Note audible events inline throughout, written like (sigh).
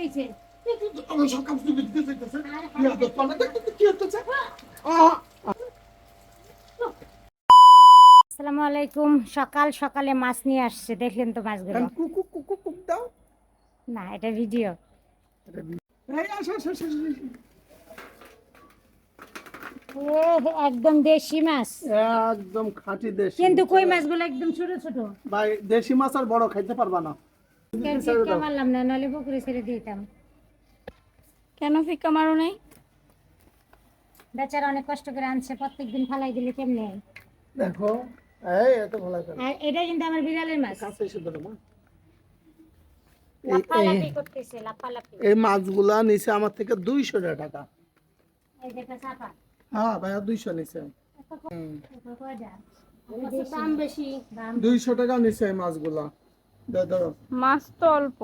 হয়েছে সব কাজ দিতে চাইতেছে। কি আসসালামু আলাইকুম। সকাল সকালে মাছ নিয়ে আসছে দেখলেন তো মাছগুলো? কুক দাও। না এটা ভিডিও। একদম দেশি মাছ। একদম খাঁটি দেশি কিন্তু কই মাছগুলো একদম ছোট ছোট? ভাই দেশি মাছ আর বড় খাইতে পারবা না। ফিক্কা মারলাম না? নাহলে পুকুরে ছেড়ে দিতাম। কেন ফিক্কা মারো নাই? বেচারা অনেক কষ্ট করে আনছে প্রত্যেকদিন ফালাই দিলে কেমনে? দেখো এই এত ভালো করে আর এটা কিন্তু আমার বিড়ালের মাছ। কাছে মা? এই- মাছগুলা নিচে আমার থেকে দুইশো টাকা। হ্যাঁ ভাইয়া দুইশো নিচে দাম বেশি। দুইশো টাকা নিচে এই মাছগুলা। মাছ তো অল্প।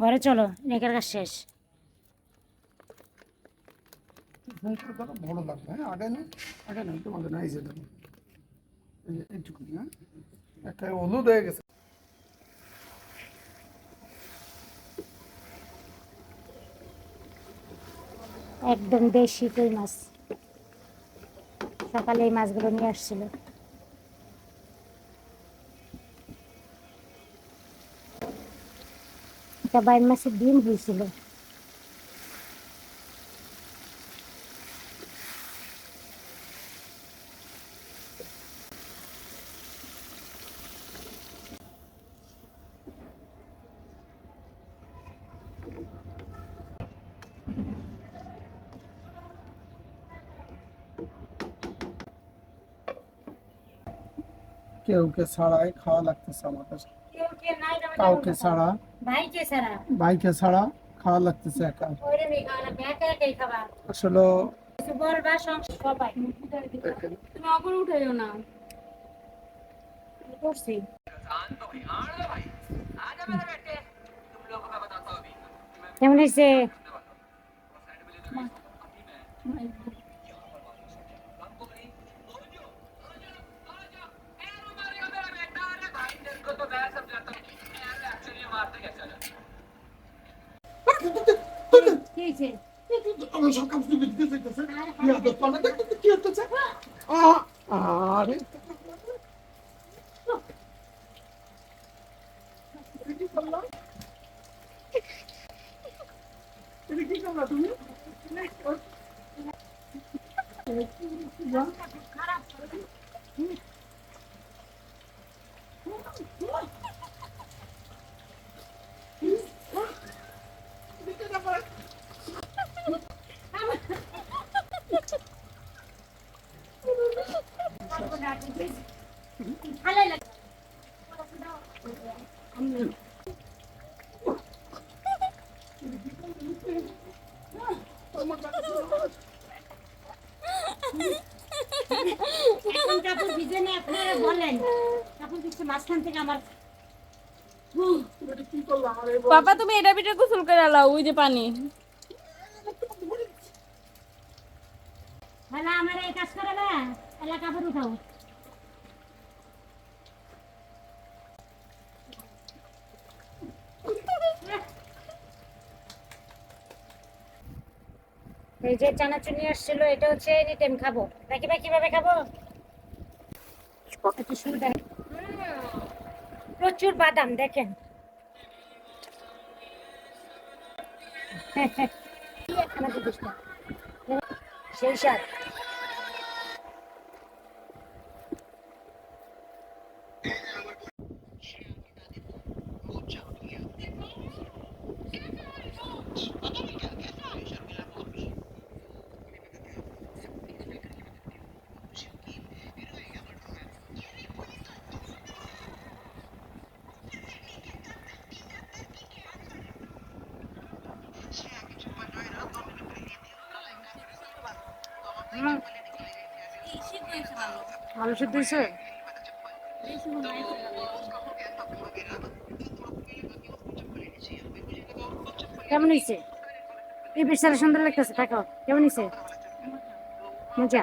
ঘরে চলো নেকের কাজ শেষ। বড় লাগবে হ্যাঁ আগে না আগে না তোমাদের নাই যে দেখো। এই যে এইটুকু হ্যাঁ একটা হলুদ হয়ে গেছে। একদম দেশি কই মাছ। সকালে এই মাছগুলো নিয়ে আসছিল। এটা বাইন মাছের ডিম হয়েছিল। কেউ কে ছাড়াই খাওয়া লাগতেছে আমার কাছে। কাউকে ছাড়া। ভাইকে ছাড়া। বাইকে ছাড়া খাওয়া লাগতেছে একা। আসলে কিছু বলবা সংসার সবাই দেখেন তুমি অপর উঠাইও না করছি কেমন হয়েছে কি হয়েছে আমার সব কাজ তুমি দিতে চাইতেছে কি হতো তোমরা দেখতে কি হতেছে আহ আরে এটা কি করলা? এটা কি করলা তুমি? এখন কাপড় ভিজে নিয়ে আপনারা বলেন। কাপড় কিছু মাঝখান থেকে আমার এটা কি করলা? আরে পাপা তুমি এটা পিঠে গোসল করে লাও ওই যে পানি। তাহলে আমার এই কাজ করে না এলা কাপড় উঠাও। এই যে চানাচুর নিয়ে আসছিল এটা হচ্ছে এনি টাইম খাব বাকি বাকি কীভাবে খাব নেই। উম, প্রচুর বাদাম দেখেন। (laughs) সেই সাথ ভালো সিদ্ধ হয়েছে কেমন হয়েছে এই বিশ্বাসের সুন্দর লাগতেছে থাকো। কেমন হয়েছে মজা।